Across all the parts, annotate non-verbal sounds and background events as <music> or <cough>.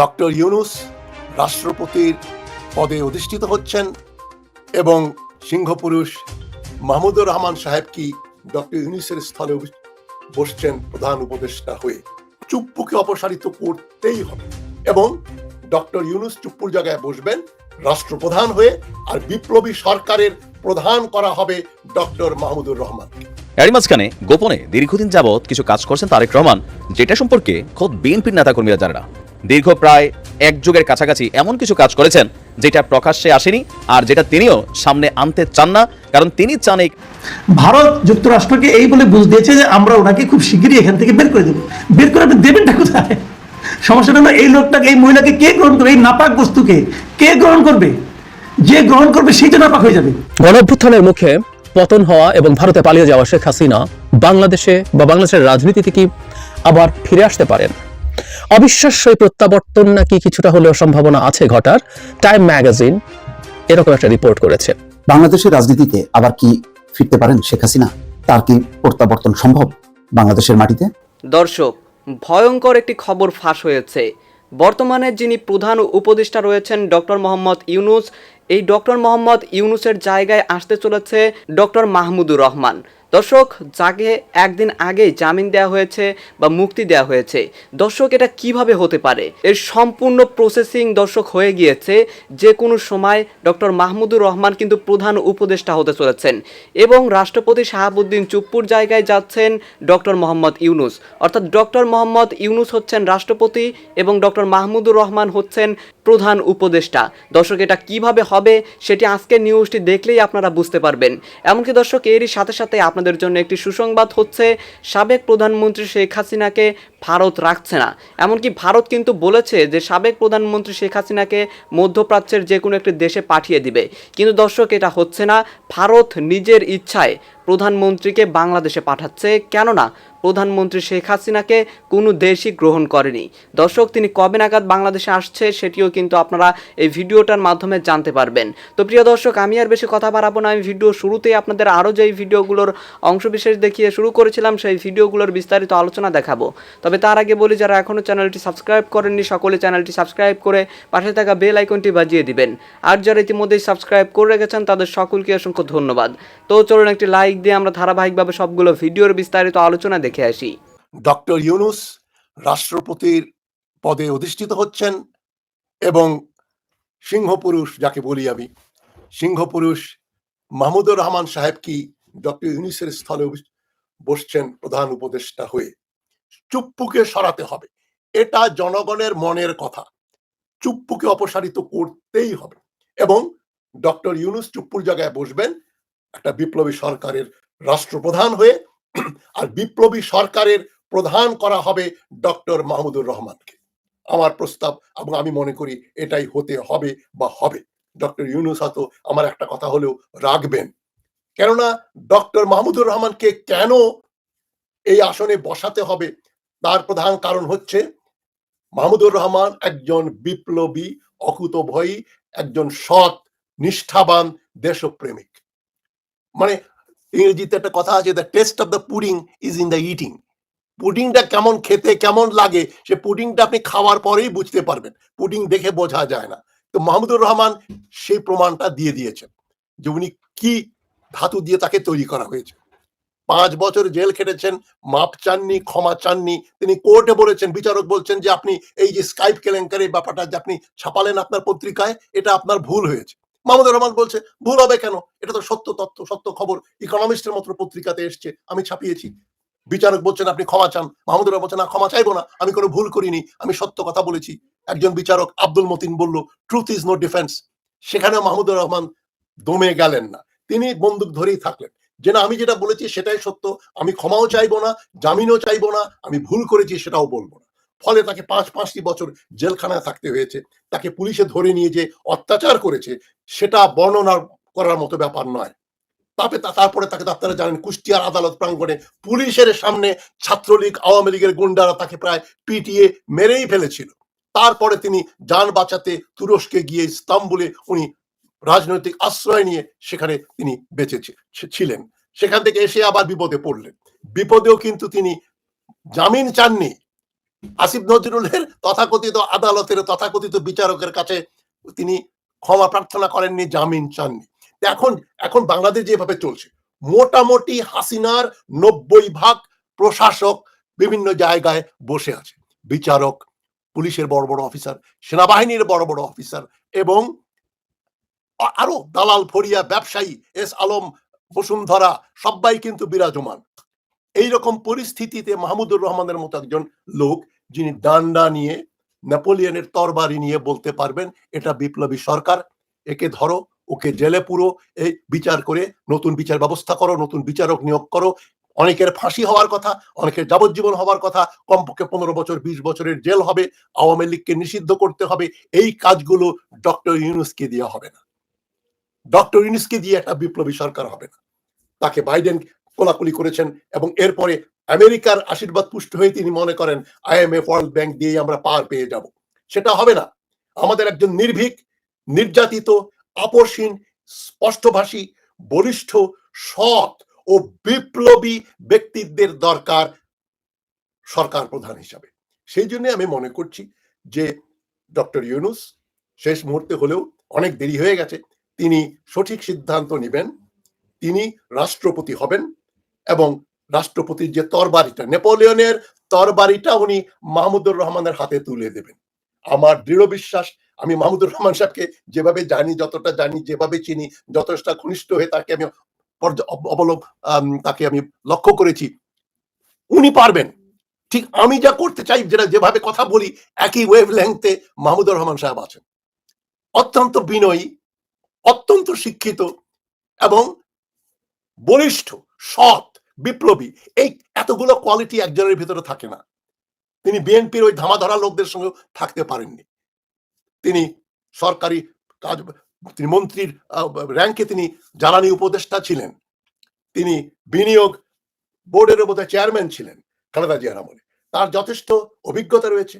Doctor Yunus রাষ্ট্রপতির পদে অধিষ্ঠিত হচ্ছেন এবং সিংহপুরুষ মাহমুদুর রহমান সাহেব কি ডক্টর ইউনুসের স্থলে বসছেন প্রধান উপদেষ্টা হয়ে। চুপ্পুকে অপসারিত করতেই হবে এবং ডক্টর ইউনুস চুপ্পুর জায়গায় বসবেন, রাষ্ট্রপ্রধান হয়ে আর বিপ্লবী সরকারের প্রধান করা হবে ডক্টর মাহমুদুর রহমান। এরই মাঝখানে গোপনে দীর্ঘদিন যাবৎ কিছু কাজ করছেন তারেক রহমান, যেটা সম্পর্কে খোদ বিএনপির নেতাকর্মীরা জানে না। দীর্ঘ প্রায় এক যুগের কাছাকাছি এমন কিছু কাজ করেছেন যেটা প্রকাশ্যে আসেনি আর যেটা তিনিও সামনে আনতে চান না কারণ তিনি চান এই ভারত যুক্তরাষ্ট্রকে এই বলে বুঝ দিয়েছে যে আমরা ওনাকে খুব শিগগিরই এখান থেকে বের করে দেবো। বের করে আপনি দেবেনটা কোথায়? সমস্যাটা হলো এই লোকটাকে এই মহিলাকে কে গ্রহণ করবে? এই নাপাক বস্তুকে কে গ্রহণ করবে? যে গ্রহণ করবে সেই তো নাপাক হয়ে যাবে। গণঅভ্যুত্থানের মুখে পতন হওয়া এবং ভারতে পালিয়ে যাওয়া শেখ হাসিনা বাংলাদেশে বা বাংলাদেশের রাজনীতিতে কি আবার ফিরে আসতে পারেন? অবিশ্বাস্য এই প্রত্যাবর্তন নাকি কিছুটা হলেও সম্ভাবনা আছে ঘটার টাইম ম্যাগাজিন এরকম একটা রিপোর্ট করেছে। বাংলাদেশের রাজনীতিতে আবার কি ফিরতে পারেন শেখ হাসিনা? তার কি প্রত্যাবর্তন সম্ভব বাংলাদেশের মাটিতে? দর্শক ভয়ঙ্কর একটি খবর ফাঁস হয়েছে। বর্তমানে যিনি প্রধান উপদেষ্টা রয়েছেন ডক্টর মোহাম্মদ ইউনুস এই ডক্টর মোহাম্মদ ইউনুসের জায়গায় আসতে চলেছে ডক্টর মাহমুদুর রহমান। দর্শক যাকে একদিন আগেই জামিন দেওয়া হয়েছে বা মুক্তি দেওয়া হয়েছে। দর্শক, এটা কীভাবে হতে পারে? এর সম্পূর্ণ প্রসেসিং দর্শক হয়ে গিয়েছে। যে কোনো সময় ডক্টর মাহমুদুর রহমান কিন্তু প্রধান উপদেষ্টা হতে চলেছেন এবং রাষ্ট্রপতি শাহাবুদ্দিন চুপ্পুর জায়গায় যাচ্ছেন ডক্টর মোহাম্মদ ইউনুস। অর্থাৎ ডক্টর মোহাম্মদ ইউনুস হচ্ছেন রাষ্ট্রপতি এবং ডক্টর মাহমুদুর রহমান হচ্ছেন প্রধান উপদেষ্টা। দর্শক, এটা কীভাবে হবে সেটি আজকের নিউজটি দেখলেই আপনারা বুঝতে পারবেন। এমনকি দর্শক, এরই সাথে সাথে আপনাদের জন্য একটি সুসংবাদ হচ্ছে, সাবেক প্রধানমন্ত্রী শেখ হাসিনাকে ভারত রাখছে না। এমনকি ভারত কিন্তু বলেছে যে, সাবেক প্রধানমন্ত্রী শেখ হাসিনাকে মধ্যপ্রাচ্যের যে কোনো একটি দেশে পাঠিয়ে দিবে। কিন্তু দর্শক, এটা হচ্ছে না। ভারত নিজের ইচ্ছায় প্রধানমন্ত্রীকে বাংলাদেশে পাঠাচ্ছে। কেননা প্রধানমন্ত্রী শেখ হাসিনাকে কোনো দেশই গ্রহণ করেনি। দর্শক, তিনি কবে নাগাদ বাংলাদেশে আসছে সেটিও কিন্তু আপনারা এই ভিডিওটার মাধ্যমে জানতে পারবেন। তো প্রিয় দর্শক, আমি আর বেশি কথা বাড়াবো না। আমি ভিডিও শুরুতেই আপনাদের আরও যেই ভিডিওগুলোর অংশবিশেষ দেখিয়ে শুরু করেছিলাম, সেই ভিডিওগুলোর বিস্তারিত আলোচনা দেখাবো। তবে তার আগে বলি, যারা এখনও চ্যানেলটি সাবস্ক্রাইব করেননি, সকলে চ্যানেলটি সাবস্ক্রাইব করে পাশে থাকা বেল আইকনটি বাজিয়ে দিবেন। আর যারা ইতিমধ্যেই সাবস্ক্রাইব করে রেখেছেন, তাদের সকলকে অসংখ্য ধন্যবাদ। তো চলুন একটি লাইক দিয়ে আমরা ধারাবাহিকভাবে সবগুলো ভিডিওর বিস্তারিত আলোচনা দেখে আসি। ডক্টর ইউনুস রাষ্ট্রপতির পদে অধিষ্ঠিত হচ্ছেন এবং সিংহপুরুষ যাকে বলি আমি, সিংহপুরুষ মাহমুদুর রহমান সাহেব কি ডক্টর ইউনুসের স্থলে বসছেন প্রধান উপদেষ্টা হয়ে। চুপ্পুকে সরাতে হবে, এটা জনগণের মনের কথা। চুপ্পুকে অপসারিত করতেই হবে এবং ডক্টর ইউনুস চুপ্পুর জায়গায় বসবেন, একটা বিপ্লবী সরকারের রাষ্ট্রপ্রধান হয়ে আর বিপ্লবী সরকারের প্রধান করা হবে ডক্টর মাহমুদুর রহমানকে। আমার প্রস্তাব এবং আমি মনে করি এটাই হতে হবে বা হবে। ডক্টর ইউনুস হয়তো আমার একটা কথা হলেও রাখবেন। কেননা ডক্টর মাহমুদুর রহমানকে কেন এই আসনে বসাতে হবে তার প্রধান কারণ হচ্ছে মাহমুদুর রহমান একজন বিপ্লবী, অকুতভয়ী, একজন সৎ, নিষ্ঠাবান দেশপ্রেমিক। মানে ইংরেজিতে একটা কথা আছে the taste of the pudding is in the eating পুডিংটা কেমন খেতে, কেমন লাগে, সে পুডিংটা আপনি খাওয়ার পরেই বুঝতে পারবেন। পুডিং দেখে বোঝা যায় না। তো মাহমুদুর রহমান সেই প্রমাণটা দিয়ে দিয়েছেন যে উনি কি ধাতু দিয়ে তাকে তৈরি করা হয়েছে। পাঁচ বছর জেল খেটেছেন, মাপ চাননি, ক্ষমা চাননি, তিনি কোর্টে বলেছেন, বিচারক বলছেন যে আপনি এই যে স্কাইপ কেলেঙ্কারি ব্যাপারটা যে আপনি ছাপালেন আপনার পত্রিকায়, এটা আপনার ভুল হয়েছে। মাহমুদুর রহমান বলছে, ভুল হবে কেন? এটা তো সত্য তথ্য, সত্য খবর। ইকোনমিস্টের মতো পত্রিকাতে এসছে, আমি ছাপিয়েছি। বিচারক বলছেন, আপনি ক্ষমা চান। মাহমুদুর রহমান বলছেন ক্ষমা চাইব না, আমি কোনো ভুল করিনি, আমি সত্য কথা বলেছি। একজন বিচারক আব্দুল মতিন বলল ট্রুথ ইজ নো ডিফেন্স সেখানে মাহমুদুর রহমান দমে গেলেন না। তিনি বন্দুক ধরেই থাকলেন। যে না, আমি যেটা বলেছি সেটাই সত্য, আমি ক্ষমাও চাইব না, জামিনও চাইব না, আমি ভুল করেছি সেটাও বলব না। ফলে তাকে পাঁচ পাঁচটি বছর জেলখানায় থাকতে হয়েছে। তাকে পুলিশে ধরে নিয়ে যে অত্যাচার করেছে, সেটা বর্ণনা করার মতো ব্যাপার নয়। তারপরে তারপরে তাকে আপনারা জানেন, কুষ্টিয়ার আদালত প্রাঙ্গণে পুলিশের সামনে ছাত্রলীগ, আওয়ামী লীগের গুন্ডারা তাকে প্রায় পিটিয়ে মেরেই ফেলেছিল। তারপরে তিনি যান বাঁচাতে তুরস্কে গিয়ে ইস্তাম্বুলে উনি রাজনৈতিক আশ্রয় নিয়ে সেখানে তিনি বেঁচে ছিলেন। সেখান থেকে এসে আবার বিপদে পড়লেন। বিপদেও কিন্তু তিনি জামিন চাননি। আসিফ নজরুলের তথাকথিত আদালতের তথাকথিত বিচারকের কাছে তিনি ক্ষমা প্রার্থনা করেননি, জামিন চাননি। এখন এখন বাংলাদেশ যেভাবে চলছে, মোটামুটি হাসিনার নব্বই ভাগ প্রশাসক বিভিন্ন জায়গায় বসে আছে। বিচারক, পুলিশের বড় বড় অফিসার, সেনাবাহিনীর বড় বড় অফিসার এবং আরও দালাল ফরিয়া ব্যবসায়ী, এস আলম, বসুন্ধরা, সবাই কিন্তু বিরাজমান। এইরকম পরিস্থিতিতে মাহমুদুর রহমানের মতো একজন লোক যিনি ডান্ডা নিয়ে, নেপোলিয়নের তরবারি নিয়ে বলতে পারবেন, এটা বিপ্লবী সরকার, একে ধরো, ওকে জেলে পুরো, এই বিচার করে, নতুন বিচার ব্যবস্থা করো, নতুন বিচারক নিয়োগ করো, অনেকের ফাঁসি হওয়ার কথা, অনেকের যাবজ্জীবন হওয়ার কথা, কমপক্ষে পনেরো বছর, বিশ বছরের জেল হবে, আওয়ামী লীগকে নিষিদ্ধ করতে হবে, এই কাজগুলো ডক্টর ইউনুসকে দেওয়া হবে না। ডক্টর ইউনুসকে দিয়ে একটা বিপ্লবী সরকার হবে না। তাকে বাইডেন কোলাকুলি করেছেন এবং এরপরে আমেরিকার আশীর্বাদ পুষ্ট হয়ে তিনি মনে করেন আইএমএফ ওয়ার্ল্ড ব্যাংক দিয়ে আমরা পার পেয়ে যাব। সেটা হবে না। আমাদের একজন নির্ভীক, নির্যাতিত আপসহীন স্পষ্টভাষী, বলিষ্ঠ, সৎ ও বিপ্লবী ব্যক্তিত্বের দরকার সরকার প্রধান হিসাবে। সেই জন্য আমি মনে করছি যে ডক্টর ইউনুস শেষ মুহূর্তে হলেও অনেক দেরি হয়ে গেছে। তিনি সঠিক সিদ্ধান্ত নেবেন, তিনি রাষ্ট্রপতি হবেন এবং রাষ্ট্রপতির যে তরবারিটা, নেপোলিয়নের তরবারিটা উনি মাহমুদুর রহমানের হাতে তুলে দেবেন। আমার দৃঢ় বিশ্বাস, আমি মাহমুদুর রহমান সাহেবকে যেভাবে জানি, যতটা জানি, যেভাবে চিনি, যথেষ্ট ঘনিষ্ঠ হয়ে তাকে আমি অবলম্ব তাকে আমি লক্ষ্য করেছি। উনি পারবেন। ঠিক আমি যা করতে চাই, যেটা যেভাবে কথা বলি, একই ওয়েভ লেংথে মাহমুদুর রহমান সাহেব আছেন। অত্যন্ত বিনয়ী, অত্যন্ত শিক্ষিত এবং বলিষ্ঠ, সৎ বিপ্লবী। এই এতগুলো কোয়ালিটি একজনের ভিতরে থাকে না। তিনি বিএনপির ওই ধামাধরা লোকদের সঙ্গে থাকতে পারেননি। তিনি সরকারি কাজ, তিনি মন্ত্রীর র্যাঙ্কে তিনি জ্বালানি উপদেষ্টা ছিলেন। তিনি বিনিয়োগ বোর্ডের মধ্যে চেয়ারম্যান ছিলেন, খালেদা জিয়ার আমলে। তার যথেষ্ট অভিজ্ঞতা রয়েছে।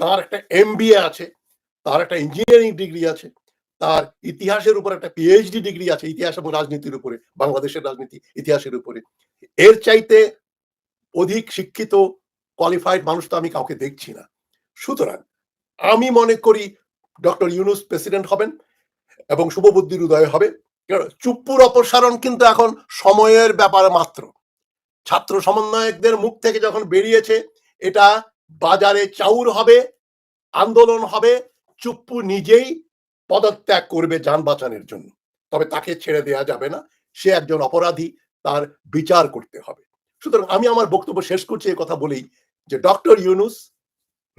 তার একটা এমবিএ আছে, তার একটা ইঞ্জিনিয়ারিং ডিগ্রি আছে। তার ইতিহাসের উপর একটা পিএইচডি ডিগ্রি আছে, ইতিহাস এবং রাজনীতির উপরে, বাংলাদেশের রাজনীতি ইতিহাসের উপরে। এর চাইতে অধিক শিক্ষিত কোয়ালিফাইড মানুষ তো আমি কাউকে দেখছি না। সুতরাং আমি মনে করি ডক্টর ইউনুস প্রেসিডেন্ট হবেন এবং শুভবুদ্ধির উদয় হবে। চুপ্পুর অপসারণ কিন্তু এখন সময়ের ব্যাপার মাত্র। ছাত্র সমন্বয়কদের মুখ থেকে যখন বেরিয়েছে, এটা বাজারে চাউর হবে, আন্দোলন হবে, চুপ্পু নিজেই পদত্যাগ করবে যান বাঁচানোর জন্য। তবে তাকে ছেড়ে দেয়া যাবে না। সে একজন অপরাধী, তার বিচার করতে হবে। সুতরাং আমি আমার বক্তব্য শেষ করছি এই কথা বলেই যে ডক্টর ইউনুস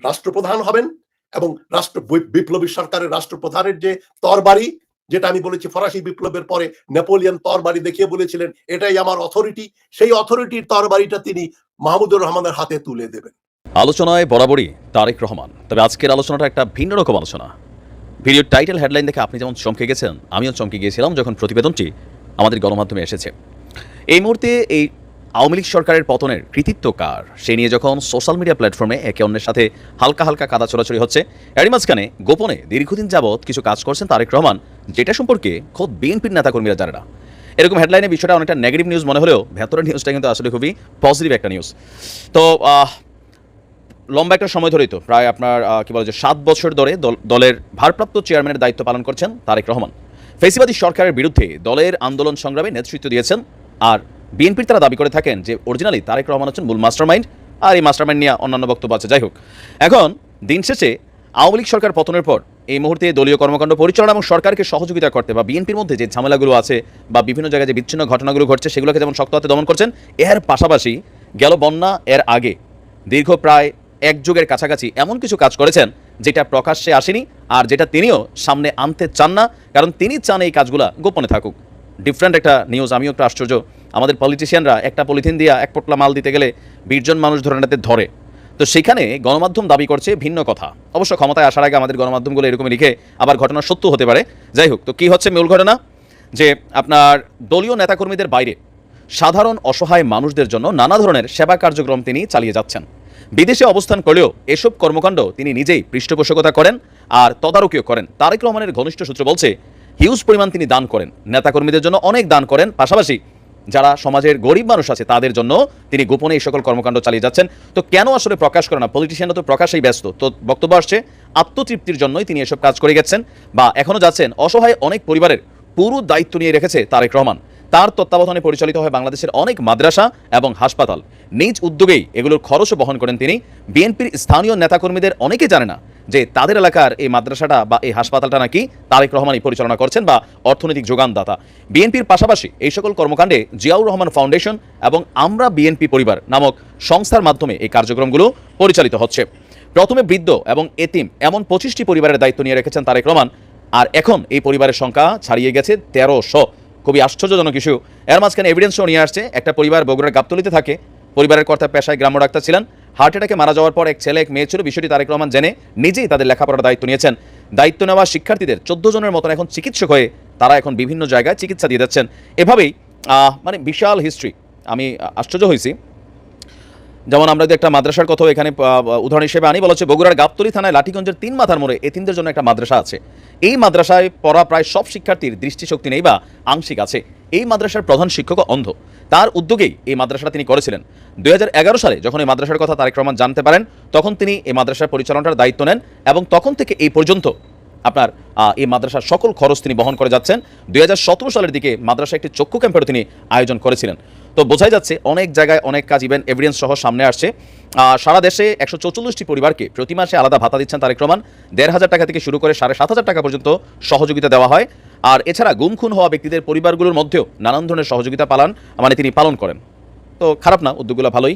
রাষ্ট্রপ্রধান হবেন এবং রাষ্ট্র বিপ্লবী সরকারের রাষ্ট্রপ্রধানের যে তরবারি, যেটা আমি বলেছি ফরাসি বিপ্লবের পরে নেপোলিয়ন তরবারি দেখিয়ে বলেছিলেন, এটাই আমার অথরিটি সেই অথরিটির তরবারিটা তিনি মাহমুদুর রহমানের হাতে তুলে দেবেন। আলোচনায় বরাবরই তারেক রহমান। তবে আজকের আলোচনাটা একটা ভিন্ন রকম আলোচনা। ভিডিওর টাইটেল হেডলাইন দেখে আপনি যেমন চমকে গেছেন, আমিও চমকে গিয়েছিলাম যখন প্রতিবেদনটি আমাদের গণমাধ্যমে এসেছে। এই মুহূর্তে এই আওয়ামী লীগ সরকারের পতনের কৃতিত্ব কার? সে নিয়ে যখন সোশ্যাল মিডিয়া প্ল্যাটফর্মে একে অন্যের সাথে হালকা হালকা কাদা চড়াচড়ি হচ্ছে, এরই মাঝখানে গোপনে দীর্ঘদিন যাবৎ কিছু কাজ করছেন তারেক রহমান, যেটা সম্পর্কে খোদ বিএনপির নেতাকর্মীরা জানে না। এরকম হেডলাইনে বিষয়টা অনেকটা নেগেটিভ নিউজ মনে হলেও ভেতরের নিউজটা কিন্তু আসলে খুবই পজিটিভ একটা নিউজ তো লম্বা একটা সময় ধরেই তো, প্রায় আপনার কি বলে যে সাত বছর ধরে দল- দলের ভারপ্রাপ্ত চেয়ারম্যানের দায়িত্ব পালন করছেন তারেক রহমান। ফেসিবাদী সরকারের বিরুদ্ধে দলের আন্দোলন সংগ্রামে নেতৃত্ব দিয়েছেন আর বিএনপির তারা দাবি করে থাকেন যে অরিজিনালি তারেক রহমান হচ্ছেন মূল মাস্টারমাইন্ড আর এই মাস্টারমাইন্ড নিয়ে অন্যান্য বক্তব্য আছে। যাই হোক, এখন দিন শেষে আওয়ামী লীগ সরকার পতনের পর এই মুহূর্তে দলীয় কর্মকাণ্ড পরিচালনা এবং সরকারকে সহযোগিতা করতে বা বিএনপির মধ্যে যে ঝামেলাগুলো আছে বা বিভিন্ন জায়গায় যে বিচ্ছিন্ন ঘটনাগুলো ঘটছে সেগুলোকে যেমন শক্ত হাতে দমন করছেন, এর পাশাপাশি গেল বন্যা এর আগে দীর্ঘ প্রায় এক যুগের কাছাকাছি এমন কিছু কাজ করেছেন যেটা প্রকাশ্যে আসেনি আর যেটা তিনিও সামনে আনতে চান না, কারণ তিনি চান এই কাজগুলা গোপনে থাকুক। ডিফারেন্ট একটা নিউজ আমিও একটু আশ্চর্য। আমাদের পলিটিশিয়ানরা একটা পলিথিন দিয়ে এক পোটলা মাল দিতে গেলে বিশজন মানুষ ধরে ধরে। তো সেখানে গণমাধ্যম দাবি করছে ভিন্ন কথা। অবশ্য ক্ষমতায় আসার আগে আমাদের গণমাধ্যমগুলো এরকমই লিখে আবার ঘটনা সত্য হতে পারে। যাই হোক, তো কি হচ্ছে মূল ঘটনা? যে আপনার দলীয় নেতাকর্মীদের বাইরে সাধারণ অসহায় মানুষদের জন্য নানা ধরনের সেবা কার্যক্রম তিনি চালিয়ে যাচ্ছেন। বিদেশে অবস্থান করলেও এসব কর্মকাণ্ড তিনি নিজেই পৃষ্ঠপোষকতা করেন আর তদারকিও করেন। তারেক রহমানের ঘনিষ্ঠ সূত্র বলছে, হিউজ পরিমাণ তিনি দান করেন। নেতাকর্মীদের জন্য অনেক দান করেন। পাশাপাশি যারা সমাজের গরিব মানুষ আছে, তাদের জন্য তিনি গোপনে এই সকল কর্মকাণ্ড চালিয়ে যাচ্ছেন। তো কেন আসলে প্রকাশ করে না? পলিটিশিয়ানরা তো প্রকাশেই ব্যস্ত। তো বক্তব্য আসছে, আত্মতৃপ্তির জন্যই তিনি এসব কাজ করে গেছেন বা এখনও যাচ্ছেন। অসহায় অনেক পরিবারের পুরো দায়িত্ব নিয়ে রেখেছে তারেক রহমান। তার তত্ত্বাবধানে পরিচালিত হয় বাংলাদেশের অনেক মাদ্রাসা এবং হাসপাতাল। নিজ উদ্যোগেই এগুলোর খরচও বহন করেন তিনি। বিএনপির স্থানীয় নেতাকর্মীদের অনেকে জানে না যে তাদের এলাকার এই মাদ্রাসাটা বা এই হাসপাতালটা নাকি তারেক রহমানই পরিচালনা করছেন বা অর্থনৈতিক যোগানদাতা। বিএনপির পাশাপাশি এই সকল কর্মকাণ্ডে জিয়াউর রহমান ফাউন্ডেশন এবং আমরা বিএনপি পরিবার নামক সংস্থার মাধ্যমে এই কার্যক্রমগুলো পরিচালিত হচ্ছে। প্রথমে বৃদ্ধ এবং এতিম এমন পঁচিশটি পরিবারের দায়িত্ব নিয়ে রেখেছেন তারেক রহমান। আর এখন এই পরিবারের সংখ্যা ছাড়িয়ে গেছে তেরোশো। খুবই আশ্চর্যজনক ইস্যু। এর মাঝখানে এভিডেন্সও নিয়ে আসছে, একটা পরিবার বগুড়ার গাবতলিতে থাকে। পরিবারের কর্তা পেশায় গ্রাম্য ডাক্তার ছিলেন। হার্ট অ্যাটাকে মারা যাওয়ার পর এক ছেলে, এক মেয়ে ছিল। বিষয়টি তারেক রহমান জেনে নিজেই তাদের লেখাপড়ার দায়িত্ব নিয়েছেন। দায়িত্ব নেওয়া শিক্ষার্থীদের চোদ্দ জনের মতন এখন চিকিৎসক হয়ে তারা এখন বিভিন্ন জায়গায় চিকিৎসা দিয়ে যাচ্ছেন। এভাবেই মানে বিশাল হিস্ট্রি আমি আশ্চর্য হয়েছি। যেমন আমরা যদি একটা মাদ্রাসার কথা এখানে উদাহরণ হিসেবে আনি, বলা হচ্ছে বগুড়ার গাবতলী থানায় লাঠিগঞ্জের তিন মাথার মোড়ে এতিমদের জন্য একটা মাদ্রাসা আছে। এই মাদ্রাসায় পড়া প্রায় সব শিক্ষার্থীর দৃষ্টিশক্তি নেই বা আংশিক আছে। এই মাদ্রাসার প্রধান শিক্ষক অন্ধ। তার উদ্যোগেই এই মাদ্রাসাটা তিনি করেছিলেন। দুই হাজার এগারো সালে যখন এই মাদ্রাসার কথা তারেক রহমান জানতে পারেন, তখন তিনি এই মাদ্রাসার পরিচালনার দায়িত্ব নেন এবং তখন থেকে এই পর্যন্ত আপনার এই মাদ্রাসার সকল খরচ তিনি বহন করে যাচ্ছেন। দুই হাজার সতেরো সালের দিকে মাদ্রাসা একটি চক্ষু ক্যাম্পেরও তিনি আয়োজন করেছিলেন। তো বোঝাই যাচ্ছে অনেক জায়গায় অনেক কাজ ইভেন এভিডেন্স সহ সামনে আসছে। সারা দেশে একশো চৌচল্লিশটি পরিবারকে প্রতি মাসে আলাদা ভাতা দিচ্ছেন তারেক রহমান। দেড় হাজার টাকা থেকে শুরু করে সাড়ে সাত হাজার টাকা পর্যন্ত সহযোগিতা দেওয়া হয়। আর এছাড়া গুম খুন হওয়া ব্যক্তিদের পরিবারগুলোর মধ্যেও নানান ধরনের সহযোগিতা পালন মানে তিনি পালন করেন। তো খারাপ না, উদ্যোগগুলো ভালোই।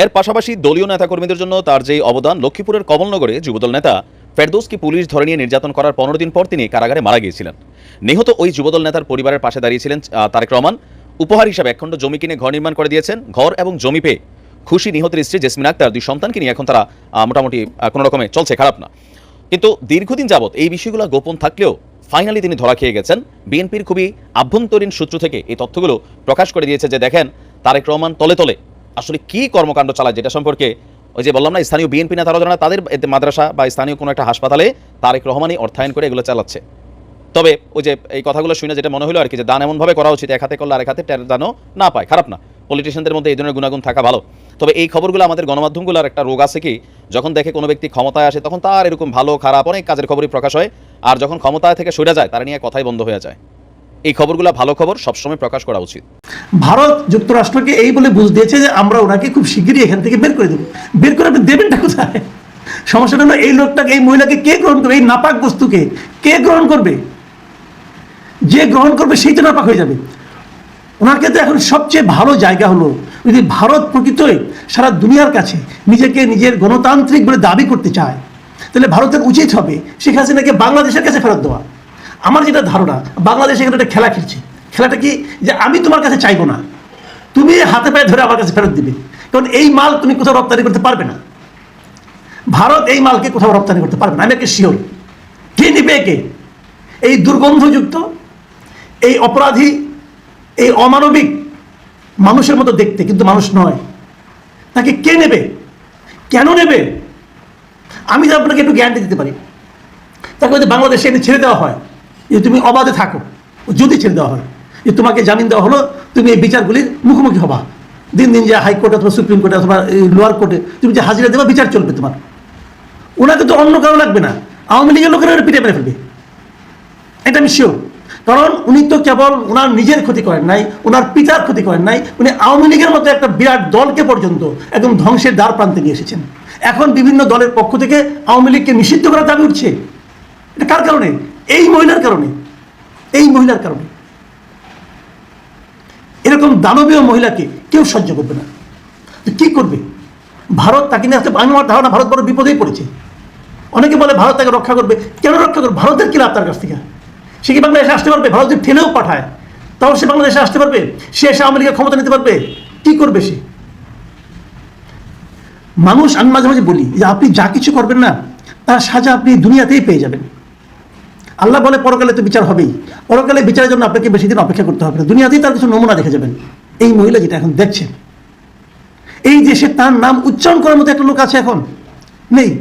এর পাশাপাশি দলীয় নেতাকর্মীদের জন্য তার যেই অবদান, লক্ষ্মীপুরের কমলনগরে যুবদল নেতা ফেরদৌসকে পুলিশ ধরে নিয়ে নির্যাতন করার পনেরো দিন পর তিনি কারাগারে মারা গিয়েছিলেন। নিহত ওই যুবদল নেতার পরিবারের পাশে দাঁড়িয়েছিলেন তারেক রহমান। উপহার হিসাবে একখণ্ড জমি কিনে ঘর নির্মাণ করে দিয়েছেন। ঘর এবং জমি পেয়ে খুশি নিহতের স্ত্রী জেসমিন আক্তার, দুই সন্তানকে নিয়ে এখন তারা মোটামুটি কোনো রকমে চলছে, খারাপ না। কিন্তু দীর্ঘদিন যাবৎ এই বিষয়গুলো গোপন থাকলেও ফাইনালি তিনি ধরা খেয়ে গেছেন। বিএনপির খুবই আভ্যন্তরীণ সূত্র থেকে এই তথ্যগুলো প্রকাশ করে দিয়েছে যে, দেখেন, তারেক রহমান তলে তলে আসলে কি কর্মকাণ্ড চালায় যেটা সম্পর্কে ওই যে বললাম না, স্থানীয় বিএনপি নেতারা যারা তাদের মাদ্রাসা বা স্থানীয় কোনো একটা হাসপাতালে তারেক রহমানই অর্থায়ন করে এগুলো চালাচ্ছে। তবে ওই যে এই কথাগুলো শুনে যেটা মনে হলো আর কি, যে দান এমনভাবে করা উচিত, এক হাতে করলে আরেক হাতে দানও না পায়। খারাপ না। পলিটিশিয়ানদের মধ্যে এই ধরনের গুণাগুণ থাকা ভালো। তবে এই খবরগুলো আমাদের গণমাধ্যমগুলোর একটা রোগ আছে কি, যখন দেখে কোনো ব্যক্তি ক্ষমতায় আসে, তখন তার এরকম ভালো, খারাপ অনেক কাজের খবরই প্রকাশ হয়। আর যখন ক্ষমতায় থেকে সরে যায়, তারা নিয়ে কথাই বন্ধ হয়ে যায়। এই খবরগুলো ভালো খবর, সবসময় প্রকাশ করা উচিত। ভারত যুক্তরাষ্ট্রকে এই বলে বুঝ দিয়েছে যে আমরা ওনাকে খুব শিগগিরই এখান থেকে বের করে দেবো। বের করে আপনি দেবেনটা কোথায়? সমস্যাটা হলো এই লোকটাকে, এই মহিলাকে কে গ্রহণ করবে? এই নাপাক বস্তুকে কে গ্রহণ করবে? যে গ্রহণ করবে সেই তো নাপাক হয়ে যাবে। ওনার ক্ষেত্রে এখন সবচেয়ে ভালো জায়গা হলো যদি ভারত প্রকৃতই সারা দুনিয়ার কাছে নিজেকে নিজের গণতান্ত্রিক বলে দাবি করতে চায়, তাহলে ভারতের উচিত হবে শেখ হাসিনাকে বাংলাদেশের কাছে ফেরত দেওয়া। আমার যেটা ধারণা, বাংলাদেশ এখানে একটা খেলা খেলছে। খেলাটা কি যে আমি তোমার কাছে চাইব না? তুমি হাতে পায়ে ধরে আমার কাছে ফেরত দিবে। কারণ এই মাল তুমি কোথাও রপ্তানি করতে পারবে না। ভারত এই মালকে কোথাও রপ্তানি করতে পারবে না। আমি একে শিওর। কে নিবে একে? এই দুর্গন্ধযুক্ত এই অপরাধী, এই অমানবিক মানুষের মতো দেখতে, কিন্তু মানুষ নয়। তাকে কে নেবে? কেন নেবে? আমি তো আপনাকে একটু গ্যারান্টি দিতে পারি, তাকে যদি বাংলাদেশে এনে ছেড়ে দেওয়া হয়, যে তুমি অবাধে থাকো যদি ছেড়ে দেওয়া হয়, যে তোমাকে জামিন দেওয়া হলো, তুমি এই বিচারগুলির মুখোমুখি হবা। দিন দিন যে হাইকোর্টে অথবা সুপ্রিম কোর্টে অথবা লোয়ার কোর্টে তুমি যে হাজিরা দেবা, বিচার চলবে তোমার। ওনাকে তো অন্য কারও লাগবে না। আওয়ামী লীগের লোকেরা পিঠে মেরে ফেলবে। এটা আমি শিওর কারণ উনি তো কেবল ওনার নিজের ক্ষতি করেন নাই, ওনার পিতার ক্ষতি করেন নাই, উনি আওয়ামী লীগের মতো একটা বিরাট দলকে পর্যন্ত একদম ধ্বংসের দ্বার প্রান্তে নিয়ে এসেছেন। এখন বিভিন্ন দলের পক্ষ থেকে আওয়ামী লীগকে নিষিদ্ধ করার দাবি উঠছে। এটা কার কারণে? এই মহিলার কারণে। এই মহিলার কারণে। এরকম দানবীয় মহিলাকে কেউ সহ্য করবে না। কি করবে? ভারত তাকে নিয়ে আসতে আমি আমার ধারণা ভারত বড় বিপদেই পড়েছে। অনেকে বলে ভারত তাকে রক্ষা করবে। কেন রক্ষা করবে? ভারতের কি লাভ তার কাছ থেকে? সে কি বাংলাদেশে আসতে পারবে? ভারত যদি ঠেলেও পাঠায়, তাও সে বাংলাদেশে আসতে পারবে? সে এসে লীগের ক্ষমতা নিতে পারবে? কি করবে সে? মানুষ, আমি মাঝে মাঝে বলি যে আপনি যা কিছু করবেন না, তার সাজা আপনি দুনিয়াতেই পেয়ে যাবেন। আল্লাহ বলে, পরকালে তো বিচার হবেই। পরকালে বিচারের জন্য আপনাকে বেশি দিন অপেক্ষা করতে হবে না। দুনিয়াতেই তার কিছু নমুনা দেখে যাবেন। এই মহিলা যেটা এখন দেখছেন। এই দেশে তার নাম উচ্চারণ করার মতো একটা লোক আছে এখন? নেই।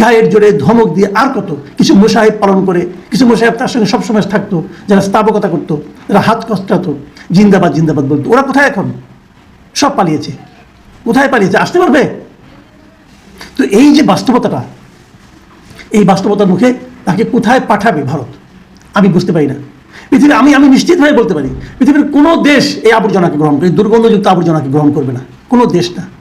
গায়ের জোরে ধমক দিয়ে আর কত? কিছু মোসাহেব পালন করে, কিছু মোসাহেব তার সঙ্গে সবসময় থাকতো, যারা স্থাপকতা করতো, যারা হাত কষ্টাতো জিন্দাবাদ জিন্দাবাদ বলতো। ওরা কোথায় এখন? সব পালিয়েছে। কোথায় পালিয়েছে? আসতে পারবে? তো এই যে বাস্তবতাটা, এই বাস্তবতার মুখে তাকে কোথায় পাঠাবে ভারত? আমি বুঝতে পারি না। পৃথিবী আমি আমি নিশ্চিতভাবে বলতে পারি, পৃথিবীর কোনো দেশ এই আবর্জনাকে গ্রহণ করে, দুর্গন্ধযুক্ত আবর্জনাকে গ্রহণ করবে না। কোনো দেশ না।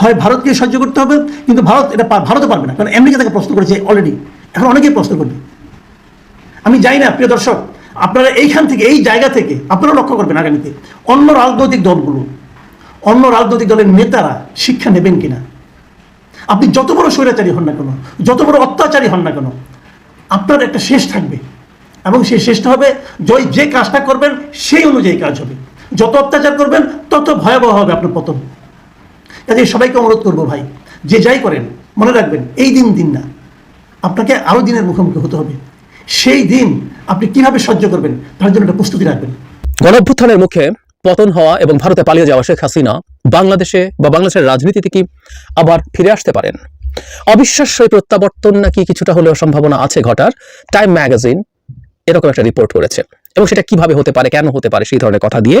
হয় ভারতকে সহ্য করতে হবে, কিন্তু ভারত এটা ভারতও পারবে না। কারণ আমেরিকা তাকে প্রশ্ন করেছে অলরেডি এখন অনেকেই প্রশ্ন করবে। আমি যাই না, প্রিয় দর্শক, আপনারা এইখান থেকে, এই জায়গা থেকে আপনারা লক্ষ্য করবেন আগামীতে, অন্য রাজনৈতিক দলগুলো, অন্য রাজনৈতিক দলের নেতারা শিক্ষা নেবেন কিনা? আপনি যত বড় স্বৈরাচারী হন না কেন, যত বড় অত্যাচারী হন না কেন, আপনার একটা শেষ থাকবে। এবং সেই শেষটা হবে, জয় যে কাজটা করবেন, সেই অনুযায়ী কাজ হবে। যত অত্যাচার করবেন, তত ভয়াবহ হবে আপনার পতন। কাজে সবাইকে অনুরোধ করব ভাই, যে যাই করেন, মনে রাখবেন, এই দিন দিন না, আপনাকে আরও দিনের মুখোমুখি হতে হবে। সেই দিন আপনি কীভাবে সহ্য করবেন, তার জন্য একটা প্রস্তুতি রাখবেন। গণঅভ্যুত্থানের মুখে পতন হওয়া এবং ভারতে পালিয়ে যাওয়া শেখ হাসিনা বাংলাদেশে বা বাংলাদেশের রাজনীতিতে কি আবার ফিরে আসতে পারেন? অবিশ্বাস্য প্রত্যাবর্তন নাকি কিছুটা হলেও সম্ভাবনা আছে ঘটার? টাইম ম্যাগাজিন এরকম একটা রিপোর্ট করেছে। এবং সেটা কীভাবে হতে পারে, কেন হতে পারে, সেই ধরনের কথা দিয়ে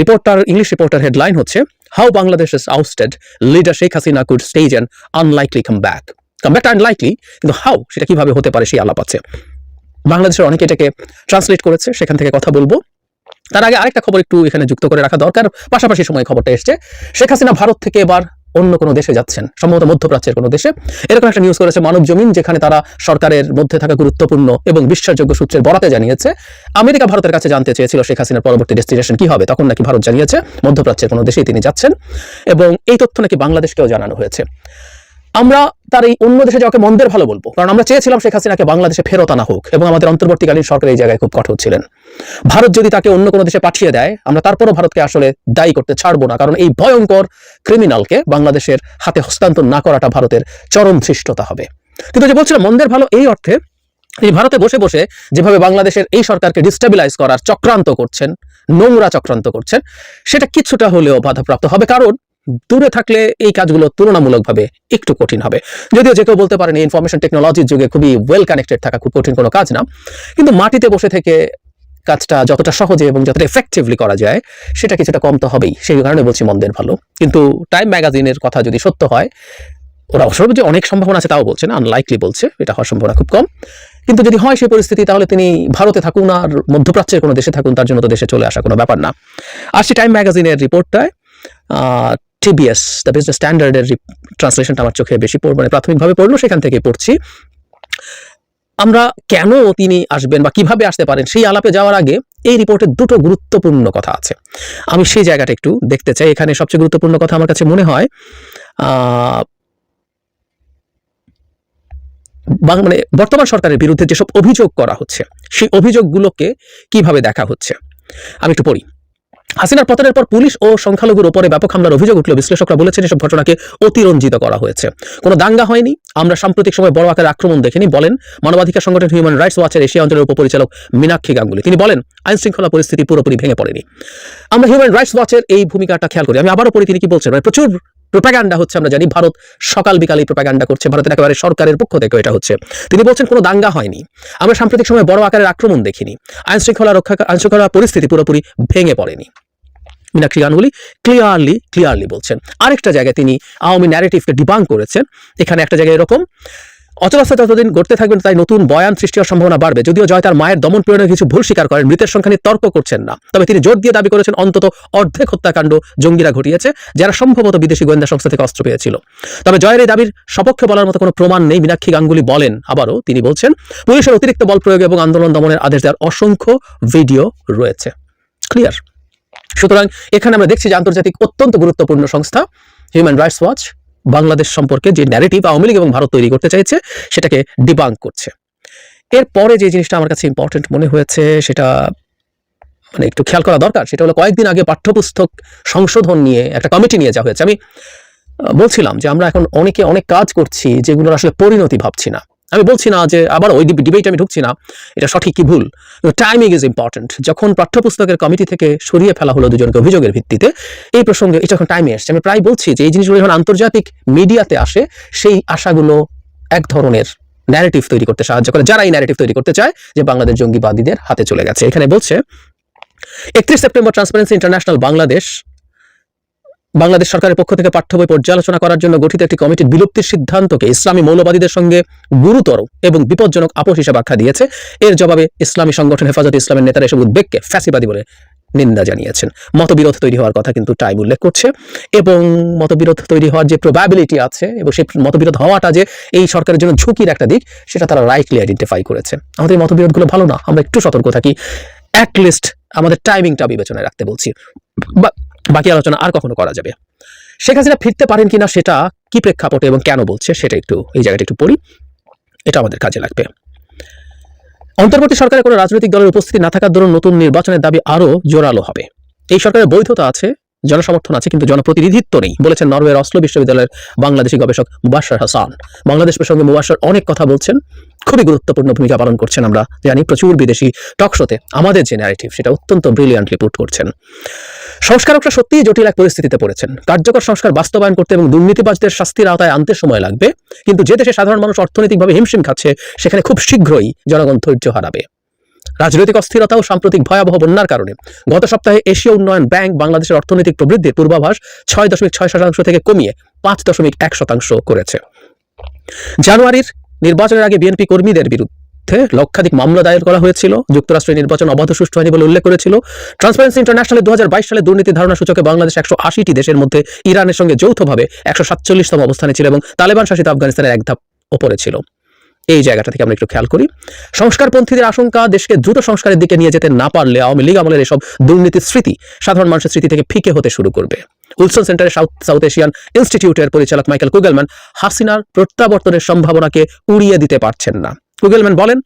reporter English reporter headline how how বাংলাদেশ is ousted, leader Sheikh Hasina could stage an unlikely comeback. Back come back unlikely কিন্তু হাউ সেটা কীভাবে হতে পারে সেই আলাপ আছে। বাংলাদেশের অনেকে এটাকে ট্রান্সলেট করেছে সেখান থেকে কথা বলব। তার আগে আরেকটা খবর একটু এখানে যুক্ত করে রাখা দরকার। পাশাপাশি সময় খবরটা এসছে। শেখ হাসিনা ভারত থেকে এবার অন্য কোনো দেশে যাচ্ছেন, সম্ভবত মধ্যপ্রাচ্যের কোনো দেশে। এরকম একটা নিউজ করেছে মানব জমিন, যেখানে তারা সরকারের মধ্যে থাকা গুরুত্বপূর্ণ এবং বিশ্বাসযোগ্য সূত্রের বরাতে জানিয়েছে, আমেরিকা ভারতের কাছে জানতে চেয়েছিল শেখ হাসিনার পরবর্তী ডেস্টিনেশন কি হবে, তখন নাকি ভারত জানিয়েছে, মধ্যপ্রাচ্যের কোনো দেশেই তিনি যাচ্ছেন। এবং এই তথ্য নাকি বাংলাদেশকেও জানানো হয়েছে। আমরা তার এই অন্য দেশে যাওয়াকে মন্দের ভালো বলব। কারণ আমরা চেয়েছিলাম শেখ হাসিনাকে বাংলাদেশে ফেরত আনা হোক এবং আমাদের অন্তর্বর্তীকালীন সরকার এই জায়গায় খুব কঠোর ছিলেন। ভারত যদি তাকে অন্য কোনো দেশে পাঠিয়ে দেয়, আমরা তারপরও ভারতকে আসলে দায়ী করতে ছাড়বো না। কারণ এই ভয়ঙ্কর ক্রিমিনালকে বাংলাদেশের হাতে হস্তান্তর না করাটা ভারতের চরম ধৃষ্টতা হবে। কিন্তু যে বলছিলাম মন্দের ভালো এই অর্থে তিনি ভারতে বসে বসে যেভাবে বাংলাদেশের এই সরকারকে ডিস্টাবিলাইজ করার চক্রান্ত করছেন, নোংরা চক্রান্ত করছেন, সেটা কিছুটা হলেও বাধাপ্রাপ্ত হবে। কারণ দূরে থাকলে এই কাজগুলো তুলনামূলকভাবে একটু কঠিন হবে। যদিও যে কেউ বলতে পারেন ইনফরমেশন টেকনোলজির যুগে খুবই ওয়েল কানেক্টেড থাকা খুব কঠিন কোনো কাজ না। কিন্তু মাটিতে বসে থেকে কাজটা যতটা সহজে এবং যতটা এফেক্টিভলি করা যায়, সেটা কিছুটা কম তো হবেই। সেই কারণে বলছি মন্দের ভালো। কিন্তু টাইম ম্যাগাজিনের কথা যদি সত্য হয়, ওরা অবশ্য যে অনেক সম্ভাবনা আছে তাও বলছে না আনলাইকলি বলছে, এটা হওয়ার সম্ভাবনা খুব কম। কিন্তু যদি হয় সেই পরিস্থিতি, তাহলে তিনি ভারতে থাকুন আর মধ্যপ্রাচ্যের কোনো দেশে থাকুন, তার জন্য তো দেশে চলে আসা কোনো ব্যাপার না। আর আসছি টাইম ম্যাগাজিনের রিপোর্টটায় টিবিএস দ্য বিজনেস স্ট্যান্ডার্ডের ট্রান্সলেশনটা আমার চোখে বেশি পড় মানে প্রাথমিকভাবে পড়ল, সেখান থেকে পড়ছি। আমরা কেন তিনি আসবেন বা কীভাবে আসতে পারেন সেই আলাপে যাওয়ার আগে এই রিপোর্টে দুটো গুরুত্বপূর্ণ কথা আছে। আমি সেই জায়গাটা একটু দেখতে চাই, এখানে সবচেয়ে গুরুত্বপূর্ণ কথা আমার কাছে মনে হয় মানে বর্তমান সরকারের বিরুদ্ধে যেসব অভিযোগ করা হচ্ছে, সেই অভিযোগগুলোকে কীভাবে দেখা হচ্ছে? আমি একটু পড়ি। হাসিনার পতনের পর পুলিশ ও সংখ্যালঘুর উপরে ব্যাপক হামলার অভিযোগ উঠল বিশ্লেষকরা বলেছেন এসব ঘটনাকে অতিরঞ্জিত করা হয়েছে। কোনো দাঙ্গা হয়নি। আমরা সাম্প্রতিক সময় বড় আকারের আক্রমণ দেখিনি। বলেন, মানবাধিকার সংগঠন হিউম্যান রাইটস ওয়াচের এশিয়া অঞ্চলের উপপরিচালক মীনাক্ষী গাঙ্গুলি। তিনি বলেন আইন শৃঙ্খলা পরিস্থিতি পুরোপুরি ভেঙে পড়েনি। আমরা হিউম্যান রাইটস ওয়াচের এই ভূমিকাটা খেয়াল করি। আমি আবারও পড়ি, তিনি কি বলছেন? মানে প্রচুর প্রোপাগান্ডা হচ্ছে, আমরা জানি। ভারত সকাল বিকালে প্রোপাগান্ডা করছে। ভারতের একেবারে সরকারের পক্ষ থেকে এটা হচ্ছে। তিনি বলছেন, কোনো দাঙ্গা হয়নি। আমরা সাম্প্রতিক সময় বড় আকারের আক্রমণ দেখিনি। আইন শৃঙ্খলা রক্ষা আইন শৃঙ্খলা পরিস্থিতি পুরোপুরি ভেঙে পড়েনি। মীনাক্ষী গাঙ্গুলি ক্লিয়ারলি ক্লিয়ারলি বলছেন। আরেকটা জায়গায় তিনি আওয়ামী ন্যারেটিভকে ডিবাং করেছেন। এখানে একটা জায়গায় এরকম অচলাস্থা যতদিন ঘটতে থাকবেন তাই নতুন বয়ান সৃষ্টি হওয়ার সম্ভাবনা বাড়বে। যদিও জয় তার মায়ের দমন পীড়নের কিছু ভুল স্বীকার করেন, মৃতের সংখ্যা নিয়ে তর্ক করছেন না। তবে তিনি জোর দিয়ে দাবি করেছেন, অন্তত অর্ধেক হত্যাকাণ্ড জঙ্গিরা ঘটিয়েছে, যারা সম্ভবত বিদেশি গোয়েন্দা সংস্থা থেকে অস্ত্র পেয়েছিল। তবে জয়ের এই দাবির সপক্ষে বলার মতো কোনো প্রমাণ নেই, মীনাক্ষী গাঙ্গুলি বলেন। আবারও তিনি বলছেন, পুলিশের অতিরিক্ত বল প্রয়োগ এবং আন্দোলন দমনের আদেশ দেওয়ার অসংখ্য ভিডিও রয়েছে। ক্লিয়ার সুতরাং এখানে আমরা দেখছি যে আন্তর্জাতিক অত্যন্ত গুরুত্বপূর্ণ সংস্থা হিউম্যান রাইটস ওয়াচ বাংলাদেশ সম্পর্কে যে ন্যারেটিভ আওয়ামী লীগ এবং ভারত তৈরি করতে চাইছে, সেটাকে ডিবাঙ্ক করছে। এরপরে যে জিনিসটা আমার কাছে ইম্পর্টেন্ট মনে হয়েছে, সেটা মানে একটু খেয়াল করা দরকার, সেটা হলো কয়েকদিন আগে পাঠ্যপুস্তক সংশোধন নিয়ে একটা কমিটি নিয়ে যাওয়া হয়েছে। আমি বলছিলাম যে আমরা এখন অনেকে অনেক কাজ করছি যেগুলোর আসলে পরিণতি ভাবছি না। আমি বলছি না যে আবার ওই ডিবেট আমি ঢুকছি না, এটা সঠিক কি ভুল? টাইমিং ইজ ইম্পর্টেন্ট যখন পাঠ্যপুস্তকের কমিটি থেকে সরিয়ে ফেলা হলো দুজনকে অভিযোগের ভিত্তিতে, এই প্রসঙ্গে এটা এখন টাইমে এসছে। আমি প্রায় বলছি যে এই জিনিসগুলো যখন আন্তর্জাতিক মিডিয়াতে আসে, সেই আশাগুলো এক ধরনের ন্যারেটিভ তৈরি করতে সাহায্য করে। যারা এই ন্যারেটিভ তৈরি করতে চায় যে বাংলাদেশ জঙ্গিবাদীদের হাতে চলে গেছে। এখানে বলছে, একত্রিশ September transparency international Bangladesh Bangladesh সরকারের পক্ষ থেকে পাঠ্য বই পর্যালোচনা করার জন্য গঠিত একটি কমিটির বিলুপ্তির সিদ্ধান্তকে ইসলামী মৌলবাদীদের সঙ্গে গুরুতর এবং বিপজ্জনক আপোষ হিসেবে আখ্যা দিয়েছে। এর জবাবে ইসলামী সংগঠন হেফাজত ইসলামের নেতারা এসব উদ্বেগকে ফ্যাসিবাদী বলে নিন্দা জানিয়েছেন। মতবিরোধ তৈরি হওয়ার কথা কিন্তু টাইম উল্লেখ করছে এবং মতবিরোধ তৈরি হওয়ার যে প্রবাবিলিটি আছে এবং সেই মতবিরোধ হওয়াটা যে এই সরকারের জন্য ঝুঁকির একটা দিক, সেটা তারা রাইটলি আইডেন্টিফাই করেছে। আমাদের মতবিরোধগুলো ভালো না, আমরা একটু সতর্ক থাকি। অ্যাটলিস্ট আমাদের টাইমিংটা বিবেচনায় রাখতে বলছি। বা- বাকি আলোচনা আর কখনো করা যাবে। শেখ হাসিনা ফিরতে পারেন কিনা সেটা কি প্রেক্ষাপটে এবং কেন বলছে সেটা একটু, এই জায়গাটা একটু পড়ি। এটা আমাদের কাজে লাগবে। অন্তর্বর্তী সরকারের কোনো রাজনৈতিক দলের উপস্থিতি না থাকার দরুন নতুন নির্বাচনের দাবি আরও জোরালো হবে। এই সরকারের বৈধতা আছে, জনসমর্থন আছে, কিন্তু জনপ্রতিনিধিত্ব নেই, বলেছেন নরওয়ের অসলো বিশ্ববিদ্যালয়ের বাংলাদেশি গবেষক মুবাশর হাসান। বাংলাদেশ প্রসঙ্গে মুবাশর অনেক কথা বলছেন, খুবই গুরুত্বপূর্ণ ভূমিকা পালন করছেন আমরা জানি, প্রচুর বিদেশি টকশোতে আমাদের যে ন্যারেটিভ সেটা অত্যন্ত ব্রিলিয়ান্টলি পুট করছেন। সংস্কারকরা সত্যিই জটিল এক পরিস্থিতিতে পড়েছেন। কার্যকর সংস্কার বাস্তবায়ন করতে এবং দুর্নীতিবাজদের শাস্তির আওতায় আনতে সময় লাগবে, কিন্তু যে দেশে সাধারণ মানুষ অর্থনৈতিকভাবে হিমশিম খাচ্ছে, সেখানে খুব শীঘ্রই জনগণ ধৈর্য হারাবে। রাজনৈতিক অস্থিরতা ও সাম্প্রতিক ভয়াবহ বন্যার কারণে। গত সপ্তাহে এশীয় উন্নয়ন ব্যাংক বাংলাদেশের অর্থনৈতিক প্রবৃদ্ধির পূর্বাভাস ছয় দশমিক ছয় শতাংশ থেকে কমিয়ে পাঁচ দশমিক এক শতাংশ করেছে। জানুয়ারির নির্বাচনের আগে বিএনপি কর্মীদের বিরুদ্ধে লক্ষাধিক মামলা দায়ের করা হয়েছিল। যুক্তরাষ্ট্রের নির্বাচন অবাধ সুষ্ঠু হয়নি বলে উল্লেখ করেছিল। ট্রান্সপারেন্সি ইন্টারন্যাশনালে দু সালে দুর্নীতি ধারণা সূচকে বাংলাদেশ একশো আশিটি দেশের মধ্যে ইরানের সঙ্গে যৌথভাবে একশো সাতচল্লিশতম অবস্থানে ছিল এবং তালেবান শাসিত আফগানিস্তানের এক ধাপ ওপরে ছিল। এই জায়গাটা থেকে আমরা একটু খেয়াল করি। সংস্কারপন্থীদের আশঙ্কা, দেশকে দ্রুত সংস্কারের দিকে নিয়ে যেতে না পারলে আওয়ামী লীগ আমলের এসব দুর্নীতির স্মৃতি সাধারণ মানুষের স্মৃতি থেকে ফিকে হতে শুরু করবে। উইলসন সেন্টারের সাউথ সাউথ এশিয়ান ইনস্টিটিউটের পরিচালক মাইকেল কুগেলম্যান হাসিনার প্রত্যাবর্তনের সম্ভাবনাকে উড়িয়ে দিতে পারছেন না। কুগেলম্যান বলেন,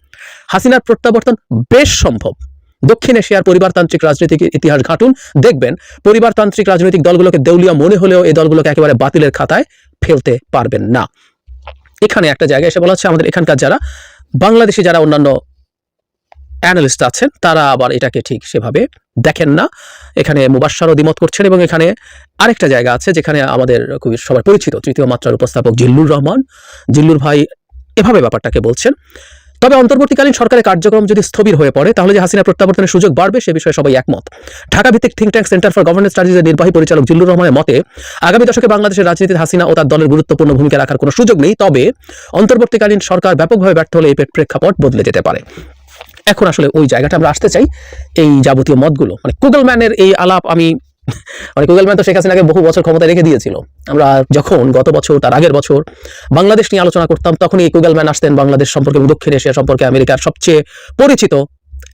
হাসিনার প্রত্যাবর্তন বেশ সম্ভব। দক্ষিণ এশিয়ার পরিবারতান্ত্রিক রাজনৈতিক ইতিহাস ঘাটুন। দেখবেন, পরিবারতান্ত্রিক রাজনৈতিক দলগুলোকে দেউলিয়া মনে হলেও এই দলগুলোকে একেবারে বাতিলের খাতায় ফেলতে পারবেন না। এখানে একটা জায়গায় এসে বলা হচ্ছে, আমাদের এখানকার যারা বাংলাদেশি যারা অন্যান্য অ্যানালিস্ট আছেন, তারা আবার এটাকে ঠিক সেভাবে দেখেন না। এখানে মুবাসারও দ্বিমত করছেন এবং এখানে আরেকটা জায়গা আছে যেখানে আমাদের খুবই সবার পরিচিত, তৃতীয় মাত্রার উপস্থাপক জিল্লুর রহমান। জিল্লুর ভাই এভাবে ব্যাপারটাকে বলছেন। তবে অন্তর্বর্তীকালীন সরকারের কার্যক্রম যদি স্থবির হয়ে পড়ে, তাহলে যে হাসিনা প্রত্যাবর্তনের সুযোগ বাড়বে, সে বিষয়ে সবাই একমত। ঢাকা ভিত্তিক think tank centre for governance স্টাডিজের নির্বাহী পরিচালক জিল্লুর রহমানের মতে, আগামী দশকে বাংলাদেশের রাজনীতিতে হাসিনা ও তার দলের গুরুত্বপূর্ণ ভূমিকা রাখার কোনো সুযোগ নেই, তবে অন্তর্বর্তীকালীন সরকার ব্যাপকভাবে ব্যর্থ হলে এই প্রেক্ষাপট বদলে যেতে পারে। এখন আসলে ওই জায়গাটা আমরা আসতে চাই, এই যাবতীয় মতগুলো। মানে গুগল ম্যানের এই আলাপ আমি <laughs> মানে গুগল ম্যান তো শেখ হাসিনাকে বহু বছর ক্ষমতায় রেখে দিয়েছিল। আমরা যখন গত বছর, তার আগের বছর বাংলাদেশ নিয়ে আলোচনা করতাম তখন এই গুগল ম্যান আসতেন বাংলাদেশ সম্পর্কে এবং দক্ষিণ এশিয়া সম্পর্কে আমেরিকার সবচেয়ে পরিচিত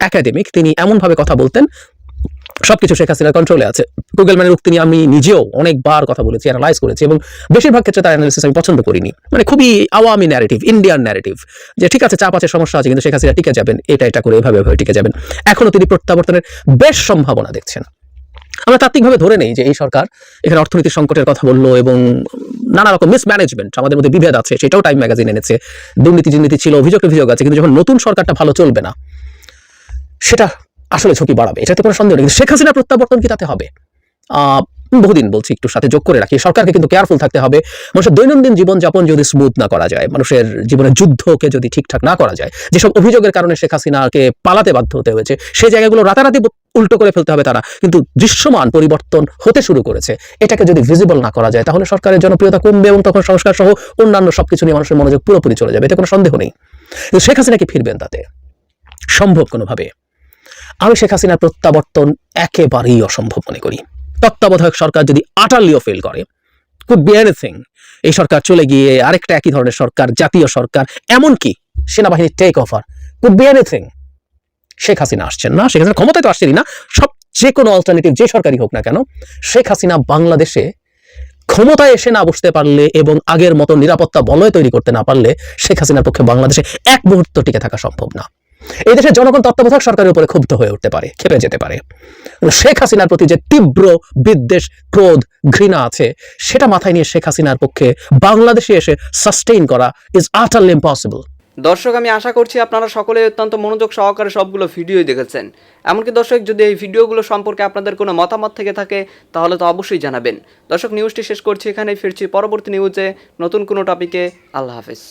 একাডেমিক তিনি এমনভাবে কথা বলতেন, সবকিছু শেখ হাসিনার কন্ট্রোলে আছে। গুগল ম্যানের উক্তি নিয়ে আমি নিজেও অনেকবার কথা বলেছি অ্যানালাইজ করেছি এবং বেশিরভাগ ক্ষেত্রে তার অ্যানালিসিস আমি পছন্দ করিনি। মানে খুবই আওয়ামী ন্যারেটিভ ইন্ডিয়ান ন্যারেটিভ যে ঠিক আছে, চাপ আছে, সমস্যা আছে, কিন্তু শেখ হাসিনা টিকে যাবেন, এটা এটা করে এভাবে এভাবে টিকে যাবেন। এখনও তিনি প্রত্যাবর্তনের বেশ সম্ভাবনা দেখছেন। আমরা তাত্ত্বিকভাবে ধরে নেই যে এই সরকার এখানে অর্থনৈতিক সংকটের কথা বলল এবং নানা রকম মিসম্যানেজমেন্ট আমাদের মধ্যে বিভেদ আছে, সেটাও টাইম ম্যাগাজিন এনেছে। দুর্নীতি দুর্নীতি ছিল, অভিযোগ অভিযোগ আছে, কিন্তু যখন নতুন সরকারটা ভালো চলবে না, সেটা আসলে ঝুঁকি বাড়াবে। এটাতে কোনো সন্দেহ নেই। কিন্তু শেখ হাসিনার প্রত্যাবর্তন কি তাতে হবে? বহুদিন বলছি একটু সাথে যোগ করে রাখি। সরকারকে কিন্তু কেয়ারফুল থাকতে হবে। মানুষের দৈনন্দিন জীবনযাপন যদি স্মুথ না করা যায়, মানুষের জীবনের যুদ্ধকে যদি ঠিকঠাক না করা যায়, যেসব অভিযোগের কারণে শেখ হাসিনাকে পালাতে বাধ্য হতে হয়েছে সেই জায়গাগুলো রাতারাতি উল্টো করে ফেলতে হবে তারা। কিন্তু দৃশ্যমান পরিবর্তন হতে শুরু করেছে। এটাকে যদি ভিজিবল না করা যায়, তাহলে সরকারের জনপ্রিয়তা কমবে এবং তখন সংস্কার সহ অন্যান্য সবকিছু নিয়ে মানুষের মনোযোগ পুরোপুরি চলে যাবে। এতে কোনো সন্দেহ নেই। কিন্তু শেখ হাসিনাকে ফিরবেন তাতে? সম্ভব কোনোভাবে? আমি শেখ হাসিনার প্রত্যাবর্তন একেবারেই অসম্ভব মনে করি। তত্ত্বাবধায়ক সরকার যদি আটারলিও ফেল করে কুড বি এনিথিং এই সরকার চলে গিয়ে আরেকটা একই ধরনের সরকার, জাতীয় সরকার, এমনকি সেনাবাহিনীর take over could be anything Sheikh Hasina আসছেন না, শেখ হাসিনা ক্ষমতায় তো আসছেনই না, সব যে কোনো অল্টারনেটিভ যে সরকারই হোক না কেন, শেখ হাসিনা বাংলাদেশে ক্ষমতায় এসে না বসতে পারলে এবং আগের মতো নিরাপত্তা বলয় তৈরি করতে না পারলে শেখ হাসিনার পক্ষে বাংলাদেশে এক মুহূর্ত টিকে থাকা সম্ভব না। এই দেশের জনগণ তত্ত্বাবধায়ক সরকারের উপরে ক্ষুব্ধ হয়ে উঠতে পারে খেপে যেতে পারে। শেখ হাসিনার প্রতি যে তীব্র বিদ্বেষ, ক্রোধ, ঘৃণা আছে, সেটা মাথায় নিয়ে শেখ হাসিনার পক্ষে বাংলাদেশে এসে সাস্টেইন করা ইজ আটারলি ইম্পসিবল দর্শক, আমি আশা করছি আপনারা সকলে অত্যন্ত মনোযোগ সহকারে সবগুলো ভিডিওই দেখেছেন। এমনকি দর্শক, যদি এই ভিডিওগুলো সম্পর্কে আপনাদের কোনো মতামত থেকে থাকে, তাহলে তো অবশ্যই জানাবেন। দর্শক, নিউজটি শেষ করছি এখানেই, ফিরছি পরবর্তী নিউজে নতুন কোনো টপিকে আল্লাহ হাফিজ।